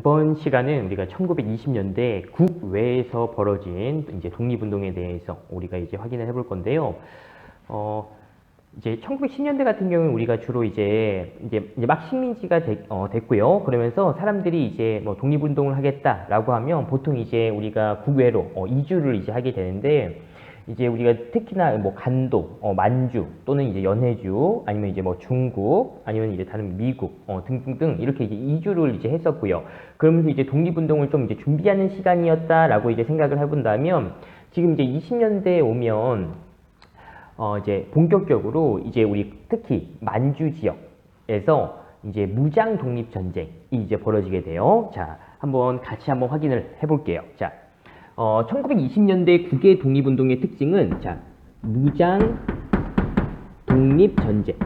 이번 시간은 우리가 1920년대 국외에서 벌어진 이제 독립운동에 대해서 우리가 이제 확인을 해볼 건데요. 어, 이제 1910년대 같은 경우는 우리가 주로 이제 이제, 막 식민지가 됐, 어, 됐고요. 그러면서 사람들이 이제 뭐 독립운동을 하겠다라고 하면 보통 이제 우리가 국외로 어, 이주를 이제 하게 되는데 이제 우리가 특히나 뭐 간도, 어, 만주 또는 이제 연해주 아니면 이제 뭐 중국 아니면 이제 다른 미국 어, 등등등 이렇게 이제 이주를 이제 했었고요. 그러면서 이제 독립운동을 좀 이제 준비하는 시간이었다라고 이제 생각을 해본다면 지금 이제 20년대에 오면 어 이제 본격적으로 이제 우리 특히 만주 지역에서 이제 무장 독립 전쟁이 이제 벌어지게 돼요. 자, 한번 같이 한번 확인을 해볼게요. 자, 어 1920년대 국외 독립운동의 특징은 자 무장 독립 전쟁.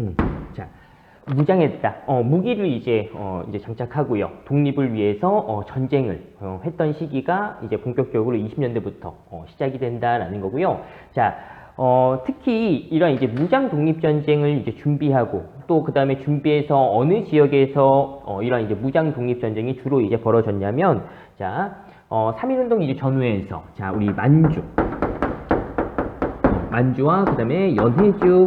음, 자, 무장했다. 어, 무기를 이제 어, 이제 장착하고요. 독립을 위해서 어, 전쟁을 어, 했던 시기가 이제 본격적으로 20년대부터 어, 시작이 된다라는 거고요. 자, 어, 특히 이런 이제 무장 독립 전쟁을 이제 준비하고 또 그 다음에 준비해서 어느 지역에서 어, 이런 이제 무장 독립 전쟁이 주로 이제 벌어졌냐면 자, 어, 3.1운동 이제 전후에서 자, 우리 만주 어, 만주와 그 다음에 연해주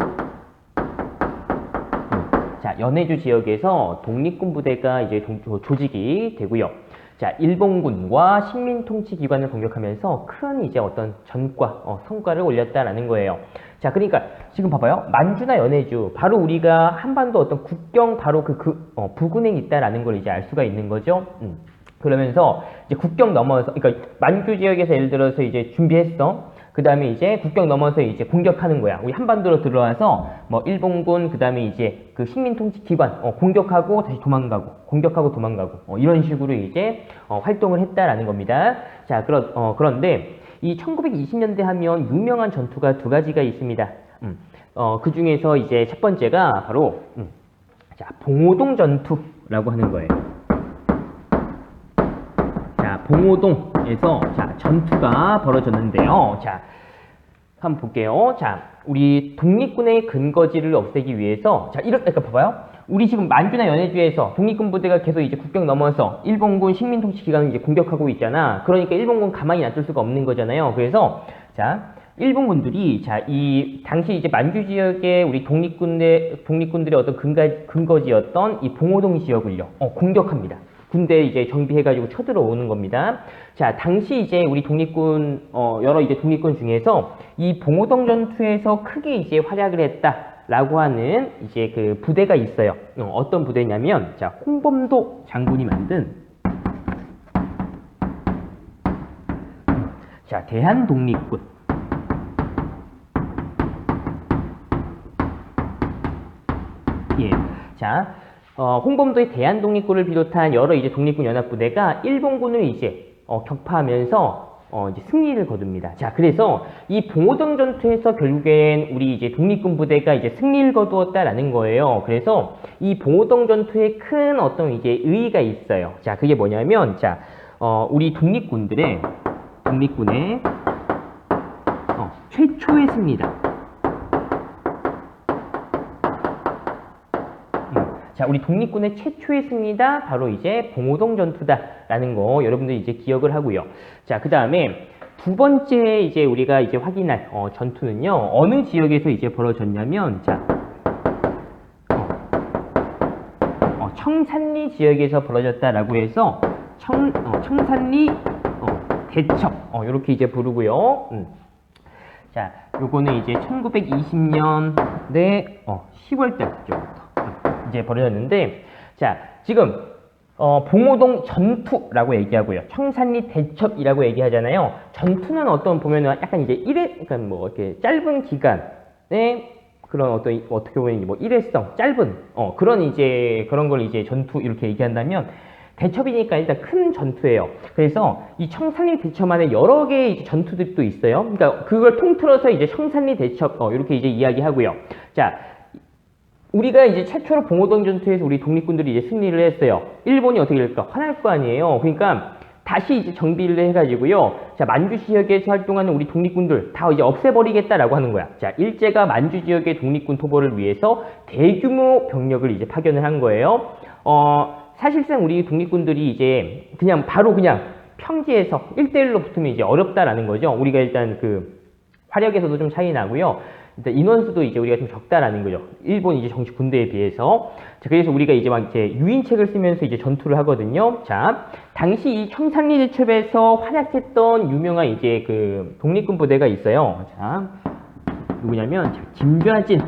자, 연해주 지역에서 독립군 부대가 이제 조직이 되고요. 자, 일본군과 식민통치기관을 공격하면서 큰 이제 어떤 전과, 어, 성과를 올렸다라는 거예요. 자, 그러니까 지금 봐봐요. 만주나 연해주, 바로 우리가 한반도 어떤 국경 바로 그, 그 어, 부근에 있다라는 걸 이제 알 수가 있는 거죠. 음. 그러면서 이제 국경 넘어서, 그러니까 만주 지역에서 예를 들어서 이제 준비했어. 그 다음에 이제 국경 넘어서 이제 공격하는 거야. 우리 한반도로 들어와서 뭐 일본군 그 다음에 이제 그 식민통치 기관 어, 공격하고 다시 도망가고 공격하고 도망가고 어, 이런 식으로 이제 어, 활동을 했다라는 겁니다. 자, 그런 어, 그런데 이 1920년대 하면 유명한 전투가 두 가지가 있습니다. 음, 어, 그 중에서 이제 첫 번째가 바로 음, 자 봉오동 전투라고 하는 거예요. 자, 봉오동에서 자, 전투가 벌어졌는데요. 자, 한번 볼게요. 자, 우리 독립군의 근거지를 없애기 위해서 자, 이렇게 아까 봐봐요. 우리 지금 만주나 연해주에서 독립군 부대가 계속 이제 국경 넘어서 일본군 식민 통치 기관을 이제 공격하고 있잖아. 그러니까 일본군 가만히 놔둘 수가 없는 거잖아요. 그래서 자, 일본군들이 자, 이 당시 이제 만주 지역의 우리 독립군의 독립군들의 어떤 근거, 근거지였던 이 봉오동 지역을요. 어, 공격합니다. 군대 이제 정비해가지고 쳐들어오는 겁니다. 자, 당시 이제 우리 독립군, 어, 여러 이제 독립군 중에서 이 봉오동 전투에서 크게 이제 활약을 했다 라고 하는 이제 그 부대가 있어요. 어, 떤 부대냐면, 자, 홍범도 장군이 만든, 자, 대한독립군. 예. 자, 어, 홍범도의 대한독립군을 비롯한 여러 이제 독립군 연합부대가 일본군을 이제 어, 격파하면서 어, 이제 승리를 거둡니다. 자, 그래서 이 봉오동 전투에서 결국엔 우리 이제 독립군 부대가 이제 승리를 거두었다라는 거예요. 그래서 이 봉오동 전투에 큰 어떤 이제 의의가 있어요. 자, 그게 뭐냐면, 자, 어, 우리 독립군들의 독립군의 어, 최초의 승리다. 자, 우리 독립군의 최초의 승리다. 바로 이제 봉오동 전투다라는 거 여러분들 이제 기억을 하고요. 자, 그 다음에 두 번째 이제 우리가 이제 확인할 어, 전투는요. 어느 지역에서 이제 벌어졌냐면 자, 어, 어, 청산리 지역에서 벌어졌다라고 해서 청, 어, 청산리 어, 대첩 어, 이렇게 이제 부르고요. 음. 자, 요거는 이제 1920년대 어, 10월 달쯤부터 이제 벌어졌는데, 자, 지금 어, 봉오동 전투라고 얘기하고요. 청산리 대첩이라고 얘기하잖아요. 전투는 어떤 보면은 약간 이제 일회, 그러니까 뭐 이렇게 짧은 기간에 그런 어떤 어떻게 보면 뭐 일회성 짧은 어 그런 이제 그런 걸 이제 전투 이렇게 얘기한다면 대첩이니까 일단 큰 전투예요. 그래서 이 청산리 대첩 안에 여러 개의 전투들도 있어요. 그러니까 그걸 통틀어서 이제 청산리 대첩 어 이렇게 이제 이야기하고요. 자, 우리가 이제 최초로 봉오동 전투에서 우리 독립군들이 이제 승리를 했어요. 일본이 어떻게 될까? 화날 거 아니에요. 그러니까 다시 이제 정비를 해가지고요. 자, 만주 지역에서 활동하는 우리 독립군들 다 이제 없애버리겠다라고 하는 거야. 자, 일제가 만주 지역의 독립군 토벌을 위해서 대규모 병력을 이제 파견을 한 거예요. 어, 사실상 우리 독립군들이 이제 그냥 바로 그냥 평지에서 1대1로 붙으면 이제 어렵다라는 거죠. 우리가 일단 그 화력에서도 좀 차이 나고요. 인원수도 이제 우리가 좀 적다라는 거죠. 일본 이제 정식 군대에 비해서. 자, 그래서 우리가 이제 막 이제 유인책을 쓰면서 이제 전투를 하거든요. 자, 당시 이 청산리 대첩에서 활약했던 유명한 이제 그 독립군 부대가 있어요. 자, 누구냐면 자, 김좌진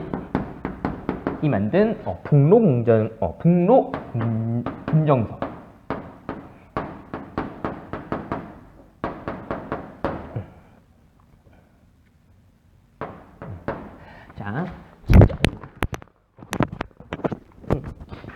이 만든 어, 북로 공정 어, 북로 군- 군정서. 자, 김자, 음.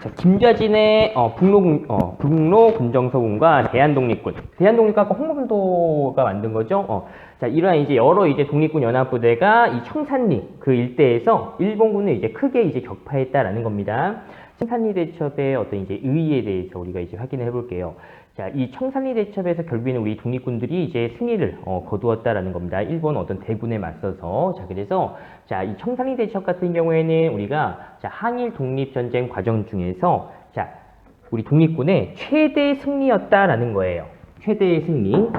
자, 김좌진의 어, 북로 군- 어, 북로 군정서군과 대한독립군. 대한독립군 아까 홍범도가 만든 거죠. 어, 자, 이러한 이제 여러 이제 독립군 연합부대가 이 청산리 그 일대에서 일본군을 이제 크게 이제 격파했다라는 겁니다. 청산리 대첩의 어떤 이제 의의에 대해서 우리가 이제 확인을 해볼게요. 자, 이 청산리 대첩에서 결국에는 우리 독립군들이 이제 승리를 어, 거두었다라는 겁니다. 일본 어떤 대군에 맞서서. 자, 그래서 자, 이 청산리 대첩 같은 경우에는 우리가 자, 한일 독립 전쟁 과정 중에서 자, 우리 독립군의 최대 승리였다라는 거예요. 최대의 승리.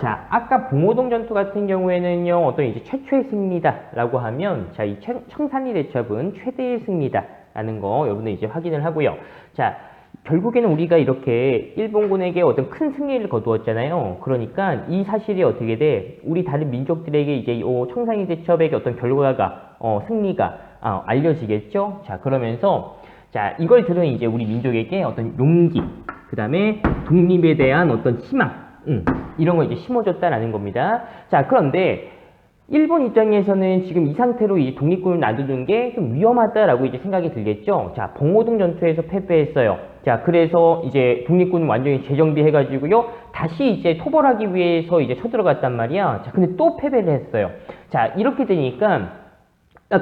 자, 아까 봉오동 전투 같은 경우에는요, 어떤 이제 최초의 승리다라고 하면, 자, 이 청- 청산리 대첩은 최대의 승리다 라는 거 여러분들 이제 확인을 하고요. 자, 결국에는 우리가 이렇게 일본군에게 어떤 큰 승리를 거두었잖아요. 그러니까 이 사실이 어떻게 돼? 우리 다른 민족들에게 이제 이 청산리 대첩의 어떤 결과가, 어, 승리가 어, 알려지겠죠? 자, 그러면서 자, 이걸 들은 이제 우리 민족에게 어떤 용기, 그 다음에 독립에 대한 어떤 희망, 음, 이런 거 이제 심어줬다라는 겁니다. 자, 그런데 일본 입장에서는 지금 이 상태로 이 독립군을 놔두는 게 좀 위험하다라고 이제 생각이 들겠죠. 자, 봉오동 전투에서 패배했어요. 자, 그래서 이제 독립군은 완전히 재정비해가지고요. 다시 이제 토벌하기 위해서 이제 쳐들어갔단 말이야. 자, 근데 또 패배를 했어요. 자, 이렇게 되니까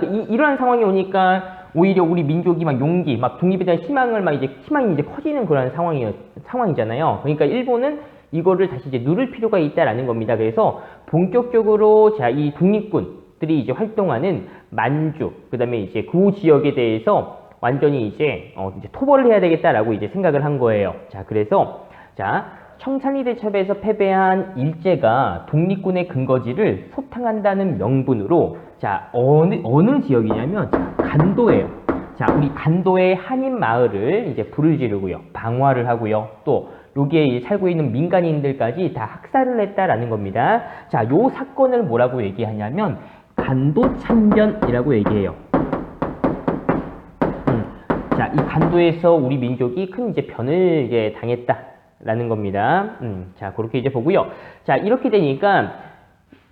이, 이러한 상황이 오니까 오히려 우리 민족이 막 용기, 막 독립에 대한 희망을 막 이제 희망이 이제 커지는 그런 상황이 상황이잖아요. 그러니까 일본은 이거를 다시 이제 누를 필요가 있다라는 겁니다. 그래서 본격적으로 자 이 독립군들이 이제 활동하는 만주, 그 다음에 이제 그 지역에 대해서 완전히 이제 어 이제 토벌을 해야 되겠다라고 이제 생각을 한 거예요. 자, 그래서 자 청산리 대첩에서 패배한 일제가 독립군의 근거지를 소탕한다는 명분으로 자 어느 어느 지역이냐면 자, 간도예요. 자 우리 간도의 한인 마을을 이제 불을 지르고요, 방화를 하고요, 또 여기에 이 살고 있는 민간인들까지 다 학살을 했다라는 겁니다. 자, 요 사건을 뭐라고 얘기하냐면 간도 참변이라고 얘기해요. 음, 자, 이 간도에서 우리 민족이 큰 이제 변을 이제 당했다라는 겁니다. 음, 자, 그렇게 이제 보고요. 자, 이렇게 되니까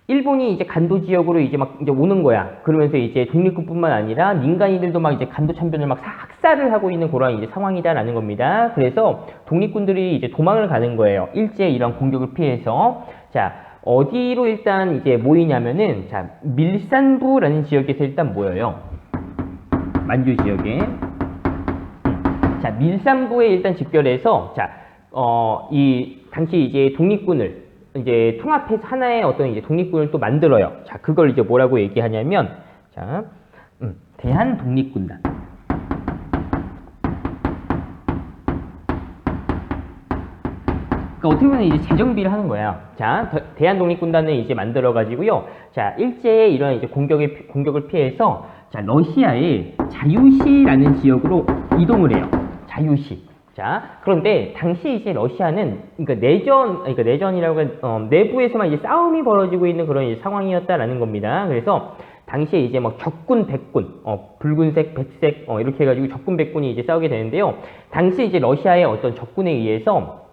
일본이 이제 간도 지역으로 이제 막 이제 오는 거야. 그러면서 이제 독립군뿐만 아니라 민간인들도 막 이제 간도 참변을 막 학살을 하고 있는 그런 이제 상황이다라는 겁니다. 그래서 독립군들이 이제 도망을 가는 거예요. 일제 이런 공격을 피해서. 자, 어디로 일단 이제 모이냐면은 자, 밀산부라는 지역에서 일단 모여요. 만주 지역에. 음. 자, 밀산부에 일단 집결해서 자, 어, 이 당시 이제 독립군을 이제 통합해서 하나의 어떤 이제 독립군을 또 만들어요. 자, 그걸 이제 뭐라고 얘기하냐면 자, 음, 대한 독립군단. 그러니까 어떻게 보면 이제 재정비를 하는 거야. 자, 대한 독립군단을 이제 만들어 가지고요. 자, 일제의 이런 이제 공격에 공격을 피해서 자, 러시아의 자유시라는 지역으로 이동을 해요. 자유시. 자, 그런데 당시 이제 러시아는 그러니까 내전, 그러니까 내전이라고 하 어, 내부에서만 이제 싸움이 벌어지고 있는 그런 상황이었다라는 겁니다. 그래서 당시에 이제 막 적군, 백군, 어, 붉은색, 백색, 어, 이렇게 해가지고 적군, 백군이 이제 싸우게 되는데요. 당시 이제 러시아의 어떤 적군에 의해서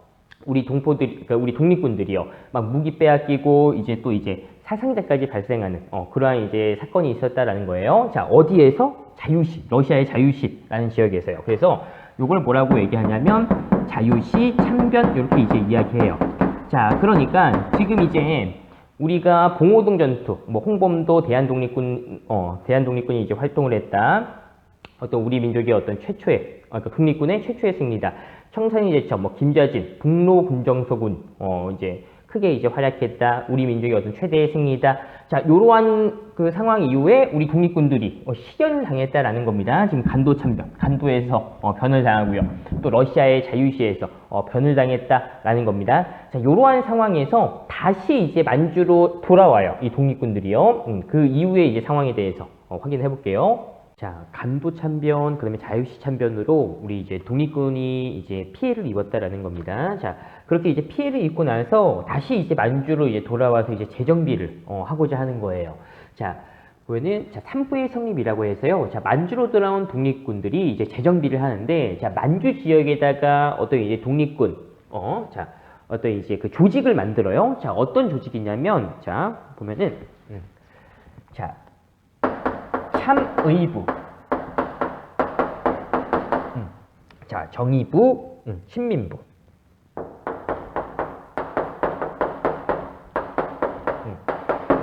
우리 동포들, 그러니까 우리 독립군들이요, 막 무기 빼앗기고 이제 또 이제 사상자까지 발생하는 어, 그러한 이제 사건이 있었다라는 거예요. 자, 어디에서? 자유시, 러시아의 자유시라는 지역에서요. 그래서 이걸 뭐라고 얘기하냐면 자유시 참변 이렇게 이제 이야기해요. 자, 그러니까 지금 이제 우리가 봉오동 전투, 뭐 홍범도 대한독립군, 어, 대한독립군이 이제 활동을 했다. 어떤 우리 민족의 어떤 최초의 아, 그러니까 독립군의 최초의 승리다. 청산리 제천, 뭐 김자진, 북로 군정서군, 어 이제 크게 이제 활약했다. 우리 민족의 어떤 최대의 승리다. 자, 요러한 그 상황 이후에 우리 독립군들이 어, 실현을 당했다라는 겁니다. 지금 간도 참변, 간도에서 어, 변을 당하고요. 또 러시아의 자유시에서 어, 변을 당했다라는 겁니다. 자, 요러한 상황에서 다시 이제 만주로 돌아와요. 이 독립군들이요. 음, 그 이후의 이제 상황에 대해서 어, 확인해 볼게요. 자, 간도 참변, 그다음에 자유시 참변으로 우리 이제 독립군이 이제 피해를 입었다라는 겁니다. 자, 그렇게 이제 피해를 입고 나서 다시 이제 만주로 이제 돌아와서 이제 재정비를 어, 하고자 하는 거예요. 자, 보면은 자, 삼부의 성립이라고 해서요. 자, 만주로 돌아온 독립군들이 이제 재정비를 하는데 자, 만주 지역에다가 어떤 이제 독립군 어, 자, 어떤 이제 그 조직을 만들어요. 자, 어떤 조직이냐면 자, 보면은 음, 자, 참의부 음, 자, 정의부, 음, 신민부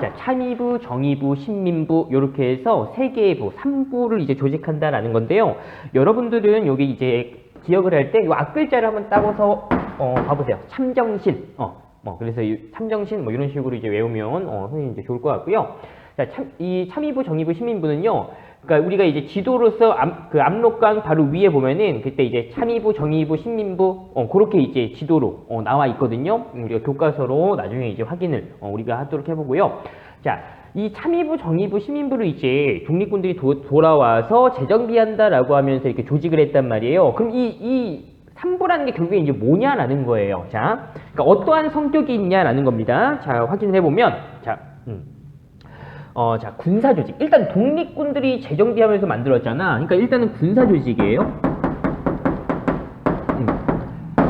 자, 참의부, 정의부, 신민부 이렇게 해서 세 개의 부, 3부를 이제 조직한다라는 건데요. 여러분들은 여기 이제 기억을 할 때 이 앞글자를 한번 따고서 어, 봐보세요. 참정신. 어, 뭐 그래서 이 참정신 뭐 이런 식으로 이제 외우면 어, 선생님 이제 좋을 것 같고요. 자, 참, 이 참의부, 정의부, 신민부는요. 그러니까 우리가 이제 지도로서 앞, 그 압록강 바로 위에 보면은 그때 이제 참의부, 정의부, 신민부 어, 그렇게 이제 지도로 어, 나와 있거든요. 음, 우리가 교과서로 나중에 이제 확인을 어, 우리가 하도록 해보고요. 자, 이 참의부, 정의부, 신민부를 이제 독립군들이 도, 돌아와서 재정비한다라고 하면서 이렇게 조직을 했단 말이에요. 그럼 이, 이 3부라는 게 결국에 이제 뭐냐라는 거예요. 자, 그러니까 어떠한 성격이 있냐라는 겁니다. 자, 확인해 보면, 자, 음. 어, 자, 군사 조직. 일단 독립군들이 재정비하면서 만들었잖아. 그러니까 일단은 군사 조직이에요. 음.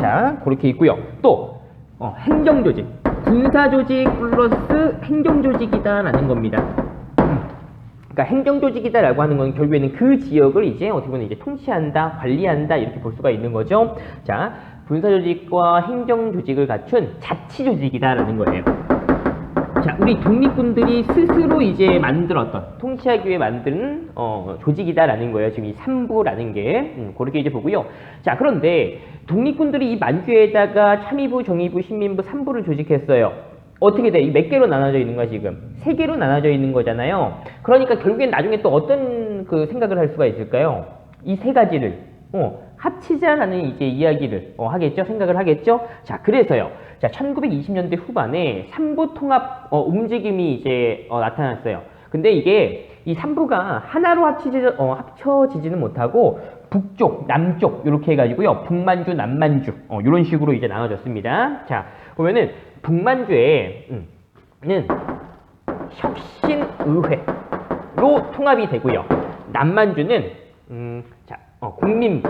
자, 그렇게 있고요. 또 어, 행정 조직. 군사 조직 플러스 행정 조직이다라는 겁니다. 음. 그러니까 행정 조직이다라고 하는 건 결국에는 그 지역을 이제 어떻게 보면 이제 통치한다, 관리한다 이렇게 볼 수가 있는 거죠. 자, 군사 조직과 행정 조직을 갖춘 자치 조직이다라는 거예요. 자, 우리 독립군들이 스스로 이제 만들었던 통치하기 위해 만든 어, 조직이다라는 거예요. 지금 이 3부라는 게 음, 그렇게 이제 보고요. 자, 그런데 독립군들이 이 만주에다가 참의부, 정의부, 신민부 3부를 조직했어요. 어떻게 돼? 이 몇 개로 나눠져 있는 거야 지금? 세 개로 나눠져 있는 거잖아요. 그러니까 결국엔 나중에 또 어떤 그 생각을 할 수가 있을까요? 이 세 가지를 어, 합치자라는 이제 이야기를 어, 하겠죠? 생각을 하겠죠? 자, 그래서요. 자, 1920년대 후반에 삼부 통합 어, 움직임이 이제 어, 나타났어요. 근데 이게 이 삼부가 하나로 합치지, 어, 합쳐지지는 못하고 북쪽, 남쪽 이렇게 해가지고요. 북만주, 남만주 어, 이런 식으로 이제 나눠졌습니다. 자, 보면은 북만주에 음, 는 혁신의회로 통합이 되고요. 남만주는 음, 자, 어, 국민부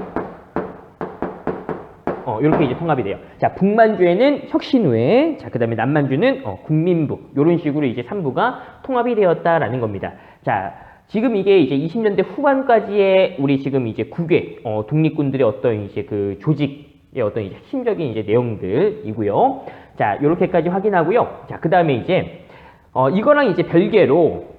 어, 이렇게 이제 통합이 돼요. 자, 북만주에는 혁신회, 자, 그 다음에 남만주는 어, 국민부, 이런 식으로 이제 3부가 통합이 되었다라는 겁니다. 자, 지금 이게 이제 20년대 후반까지의 우리 지금 이제 국외, 어, 독립군들의 어떤 이제 그 조직의 어떤 이제 핵심적인 이제 내용들이고요. 자, 이렇게까지 확인하고요. 자, 그 다음에 이제, 어, 이거랑 이제 별개로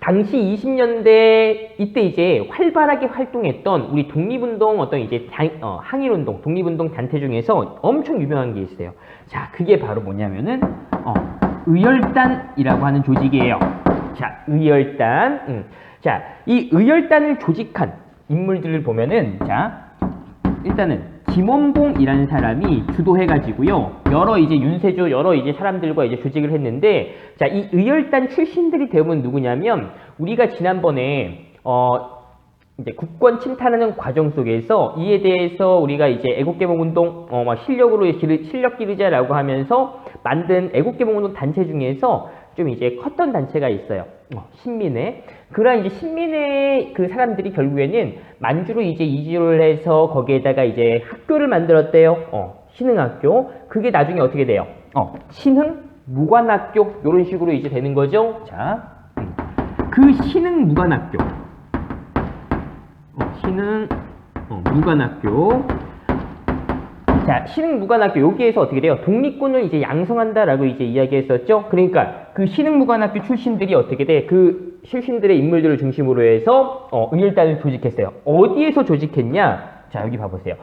당시 20년대 이때 이제 활발하게 활동했던 우리 독립운동 어떤 이제 당, 어, 항일운동, 독립운동 단체 중에서 엄청 유명한 게 있어요. 자, 그게 바로 뭐냐면은 어, 의열단이라고 하는 조직이에요. 자, 의열단. 음. 자, 이 의열단을 조직한 인물들을 보면은 자, 일단은 김원봉이라는 사람이 주도해가지고요. 여러 이제 윤세조 여러 이제 사람들과 이제 조직을 했는데 자 이 의열단 출신들이 대부분 누구냐면 우리가 지난번에 어 이제 국권 침탈하는 과정 속에서 이에 대해서 우리가 이제 애국개봉운동 어, 막 실력으로 기르, 실력 기르자라고 하면서 만든 애국개봉운동 단체 중에서 좀 이제 컸던 단체가 있어요. 어, 신민회. 그러한 이제 신민회 그 사람들이 결국에는 만주로 이제 이주를 해서 거기에다가 이제 학교를 만들었대요. 어, 신흥학교. 그게 나중에 어떻게 돼요? 어, 신흥 무관학교 이런 식으로 이제 되는 거죠. 자, 음. 그 신흥 무관학교. 어, 신흥 어, 무관학교. 자, 신흥 무관학교 여기에서 어떻게 돼요? 독립군을 이제 양성한다라고 이제 이야기했었죠. 그러니까 그 신흥무관학교 출신들이 어떻게 돼? 그 출신들의 인물들을 중심으로 해서 어, 의열단을 조직했어요. 어디에서 조직했냐? 자, 여기 봐보세요.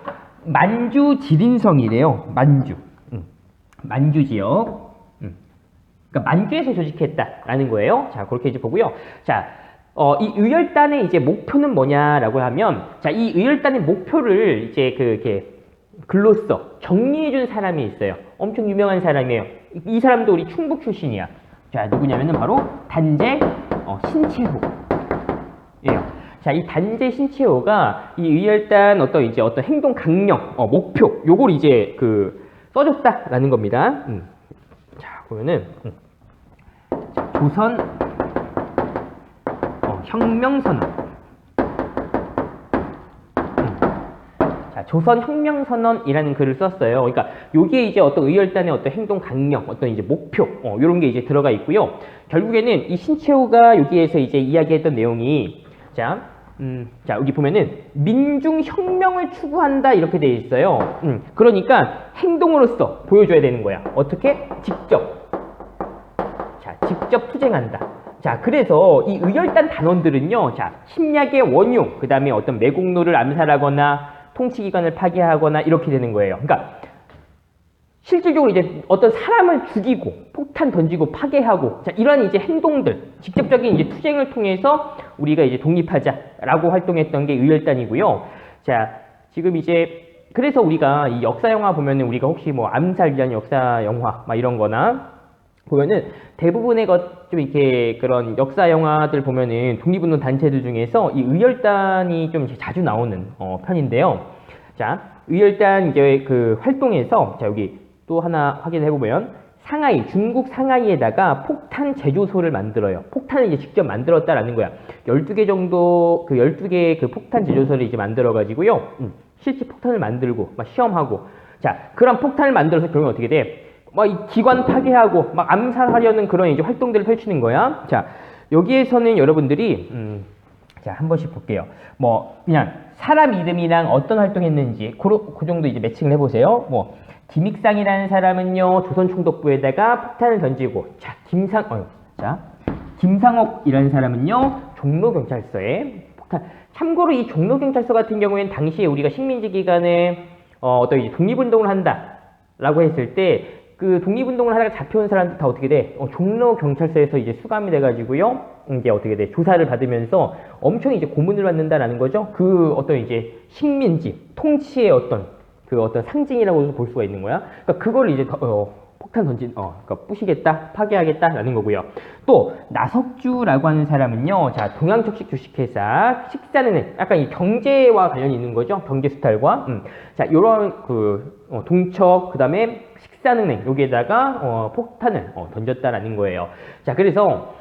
만주 지린성이래요. 만주. 음. 만주 지역. 음. 그러니까 만주에서 조직했다라는 거예요. 자, 그렇게 이제 보고요. 자, 어, 이 의열단의 이제 목표는 뭐냐라고 하면, 자, 이 의열단의 목표를 이제 그, 이렇게 글로써 정리해준 사람이 있어요. 엄청 유명한 사람이에요. 이, 이 사람도 우리 충북 출신이야. 자, 누구냐면은 바로 단재 어, 신채호. 예요. 자, 이 단재 신채호가 이 의열단 어떤 이제 어떤 행동 강령, 어, 목표, 요걸 이제 그 써줬다라는 겁니다. 음. 자, 보면은 음. 자, 조선 어, 혁명 선언. 조선혁명선언이라는 글을 썼어요. 그러니까 여기에 이제 어떤 의열단의 어떤 행동 강령, 어떤 이제 목표, 어, 이런 게 이제 들어가 있고요. 결국에는 이 신채호가 여기에서 이제 이야기했던 내용이 자, 음, 자 여기 보면은 민중혁명을 추구한다 이렇게 돼 있어요. 음, 그러니까 행동으로서 보여줘야 되는 거야. 어떻게? 직접. 자, 직접 투쟁한다. 자, 그래서 이 의열단 단원들은요, 자, 침략의 원흉, 그 다음에 어떤 매국노를 암살하거나 통치기관을 파괴하거나 이렇게 되는 거예요. 그러니까 실질적으로 이제 어떤 사람을 죽이고 폭탄 던지고 파괴하고 자, 이러한 이제 행동들, 직접적인 이제 투쟁을 통해서 우리가 이제 독립하자라고 활동했던 게 의열단이고요. 자, 지금 이제 그래서 우리가 이 역사 영화 보면은 우리가 혹시 뭐 암살 위한 역사 영화 막 이런 거나 보면은 대부분의 것 좀 이렇게 그런 역사 영화들 보면은 독립운동 단체들 중에서 이 의열단이 좀 자주 나오는 어, 편인데요. 자, 의열단 이제 그 활동에서 자 여기 또 하나 확인해 보면 상하이 중국 상하이에다가 폭탄 제조소를 만들어요. 폭탄을 이제 직접 만들었다라는 거야. 12개 정도 그 12개 그 폭탄 제조소를 이제 만들어 가지고요. 음, 실제 폭탄을 만들고 막 시험하고 자, 그런 폭탄을 만들어서 결국은 어떻게 돼? 막이 기관 파괴하고 막 암살하려는 그런 이제 활동들을 펼치는 거야. 자, 여기에서는 여러분들이 음, 자, 한 번씩 볼게요. 뭐 그냥 사람 이름이랑 어떤 활동했는지 그, 그 정도 이제 매칭을 해 보세요. 뭐 김익상이라는 사람은요. 조선 총독부에다가 폭탄을 던지고 자, 김상 어, 자, 김상옥이라는 사람은요. 종로 경찰서에 폭탄 참고로 이 종로 경찰서 같은 경우에는 당시에 우리가 식민지 기간에 어, 어떤 독립운동을 한다라고 했을 때 그 독립운동을 하다가 잡혀온 사람들 다 어떻게 돼? 어, 종로 경찰서에서 이제 수감이 돼가지고요. 이제 어떻게 돼? 조사를 받으면서 엄청 이제 고문을 받는다라는 거죠. 그 어떤 이제 식민지 통치의 어떤 그 어떤 상징이라고 볼 수가 있는 거야. 그러니까 그걸 이제 더- 어, 폭탄 던진, 어, 그러니까 부시겠다, 파괴하겠다라는 거고요. 또 나석주라고 하는 사람은요, 자 동양척식 주식회사 식사는 약간 이 경제와 관련이 있는 거죠. 경제 수탈과, 음. 자 이런 그 어, 동척 그 다음에 식사은행 여기에다가 어, 폭탄을 어, 던졌다라는 거예요. 자 그래서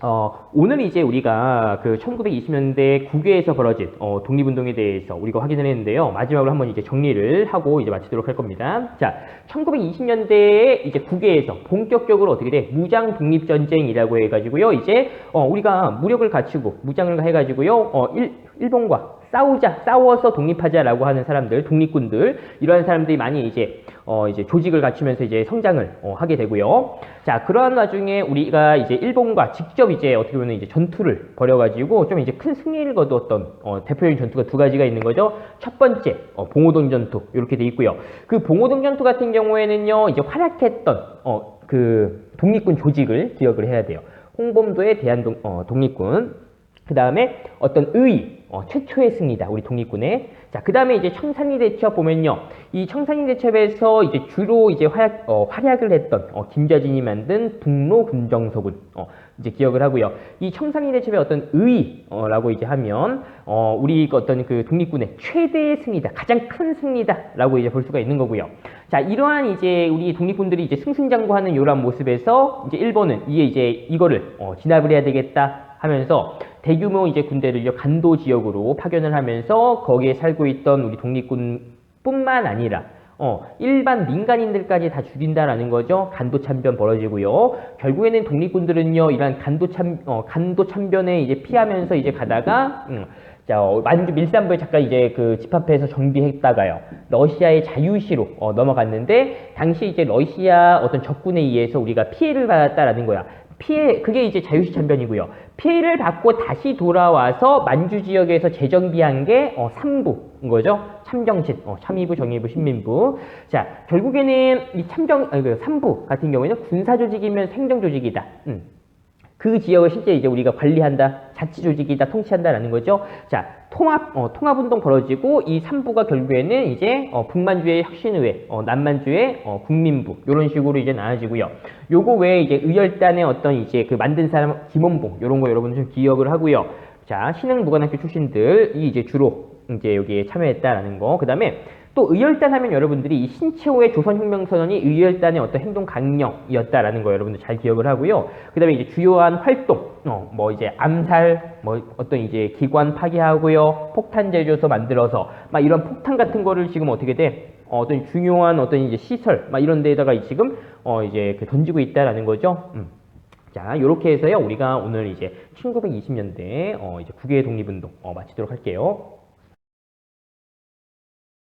어, 오늘 이제 우리가 그 1920년대 국외에서 벌어진 어, 독립운동에 대해서 우리가 확인을 했는데요. 마지막으로 한번 이제 정리를 하고 이제 마치도록 할 겁니다. 자, 1920년대에 이제 국외에서 본격적으로 어떻게 돼? 무장 독립 전쟁이라고 해가지고요. 이제 어, 우리가 무력을 갖추고 무장을 해가지고요. 어, 일, 일본과 싸우자, 싸워서 독립하자라고 하는 사람들, 독립군들, 이러한 사람들이 많이 이제, 어, 이제 조직을 갖추면서 이제 성장을 어, 하게 되고요. 자, 그러한 와중에 우리가 이제 일본과 직접 이제 어떻게 보면 이제 전투를 벌여가지고 좀 이제 큰 승리를 거두었던, 어, 대표적인 전투가 두 가지가 있는 거죠. 첫 번째, 어, 봉오동 전투, 이렇게 돼 있고요. 그 봉오동 전투 같은 경우에는요, 이제 활약했던, 어, 그 독립군 조직을 기억을 해야 돼요. 홍범도의 대한 어, 독립군, 그 다음에 어떤 의, 어, 최초의 승리다. 우리 독립군의. 자, 그 다음에 이제 청산리 대첩 보면요. 이 청산리 대첩에서 이제 주로 이제 활약, 어, 활약을 했던, 어, 김자진이 만든 북로 군정서군, 어, 이제 기억을 하고요. 이 청산리 대첩의 어떤 의, 어, 라고 이제 하면, 어, 우리 그 어떤 그 독립군의 최대의 승리다. 가장 큰 승리다. 라고 이제 볼 수가 있는 거고요. 자, 이러한 이제 우리 독립군들이 이제 승승장구하는 이러한 모습에서 이제 일본은 이게 이제 이거를, 어, 진압을 해야 되겠다. 하면서 대규모 이제 군대를 이제 간도 지역으로 파견을 하면서 거기에 살고 있던 우리 독립군뿐만 아니라 어, 일반 민간인들까지 다 죽인다라는 거죠. 간도 참변 벌어지고요. 결국에는 독립군들은요, 이런 간도 참, 어, 간도 참변에 이제 피하면서 이제 가다가, 음, 자, 어, 만주 밀산부에 잠깐 이제 그 집합해서 정비했다가요. 러시아의 자유시로 어, 넘어갔는데, 당시 이제 러시아 어떤 적군에 의해서 우리가 피해를 받았다라는 거야. 피해 그게 이제 자유시 참변이고요. 피해를 받고 다시 돌아와서 만주 지역에서 재정비한 게 어, 3부인 거죠. 참정신, 어, 참의부, 정의부, 신민부. 자, 결국에는 이 참정 아니, 그 3부 같은 경우에는 군사 조직이면 행정 조직이다. 음. 그 지역을 실제 이제 우리가 관리한다, 자치 조직이 다, 통치한다라는 거죠. 자, 통합, 어, 통합 운동 벌어지고 이 3부가 결국에는 이제 어, 북만주의 혁신의회, 어, 남만주의 어, 국민부 이런 식으로 이제 나눠지고요. 요거 외에 이제 의열단의 어떤 이제 그 만든 사람 김원봉 이런 거 여러분들 좀 기억을 하고요. 자, 신흥무관학교 출신들이 이제 주로 이제 여기에 참여했다라는 거. 그 다음에 또 의열단 하면 여러분들이 이 신채호의 조선혁명 선언이 의열단의 어떤 행동 강령이었다라는 거 여러분들 잘 기억을 하고요. 그 다음에 이제 주요한 활동, 어, 뭐 이제 암살, 뭐 어떤 이제 기관 파괴하고요. 폭탄 제조소 만들어서 막 이런 폭탄 같은 거를 지금 어떻게 돼? 어, 어떤 중요한 어떤 이제 시설, 막 이런 데다가 지금 어, 이제 그 던지고 있다라는 거죠. 음. 자, 요렇게 해서요. 우리가 오늘 이제 1920년대 어, 이제 국외 독립운동 어, 마치도록 할게요.